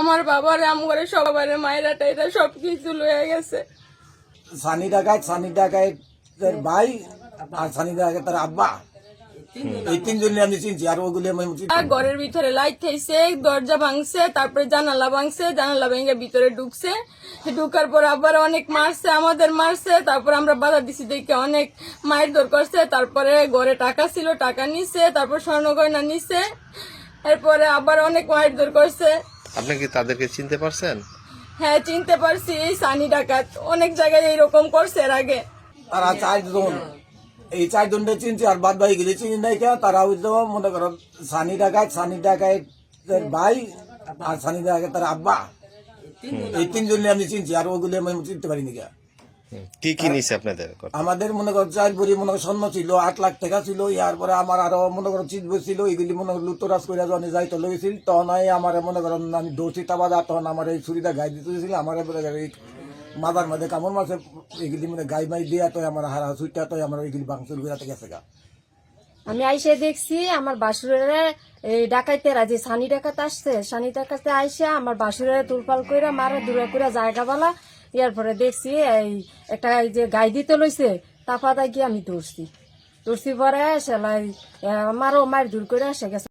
আমার বাবার আম করে সবার মায়েরা টাইরা সব কিছু লয়ে গেছে। সানি ডাকাত সানি ডাকাতের ভাই আর সানি ডাকাত তার আব্বা এই তিনজন আমি চিনছি আর ওগুলি আমি ঘরের ভিতরে লাইট থাইছে দরজা ভাঙছে তারপরে জানালা ভাঙছে জানালা ভেঙে ভিতরে ঢুকছে। ঢুকার পর আবার অনেক মারছে আমাদের মারছে তারপর আমরা বাধা দিছি দেখে অনেক মায়ের দর করছে তারপরে ঘরে টাকা ছিল টাকা নিছে তারপর স্বর্ণ গয়না নিছে এরপরে আবার অনেক মায়ের দর করছে। আপনি কি তাদেরকে চিনতে পারছেন? হ্যাঁ চিনতে পারছি এই সানি ডাকাত। অনেক জায়গায় এইরকম করছে এর আগে। তারা চারজন। এই চারজনটা চিনছি আর বাদ বাকি গেলে চিনি নাই কে তারা হইতো মনে করো সানি ডাকাত সানি ডাকাতের ভাই আর সানি ডাকাত তার আব্বা। এই তিনজন আমি চিনছি আর ওগুলো আমি চিনতে পারিনি কে হুম। কি কি নিছে আপনাদের আমাদের মনে করো চার ভরি মনে করো স্বর্ণ ছিল আট লাখ টাকা ছিল ইয়ার পরে আমার আরও মনে করো চিজ ছিল এগুলি মনে করো লুতরাজ করে যখন যাইতে লেগেছিল তখন এই আমার মনে করো আমি দোষিতা বাদা তখন আমার এই ছুরিটা গাই দিতে ছিল আমার এবারে এই মাদার মধ্যে কামড় মাসে এগুলি মানে গাই মাই দিয়া তো আমার হারা সুইটা তো আমার এগুলি বাংসুর বেড়াতে গেছে গা। আমি আইসে দেখছি আমার বাসুরের এই ডাকাইতেরা যে সানি ডাকাত আসছে সানি ডাকাতে আইসে আমার বাসুরের তুলপাল কইরা মারা দূরে করে জায়গা বালা ইয়ার পরে দেখছি এই একটা এই যে গাই দিতে লইছে তাফাদা গিয়ে আমি দৌড়ছি দৌড়ছি পরে সেলাই আমারও মার দূর করে এসে গেছে।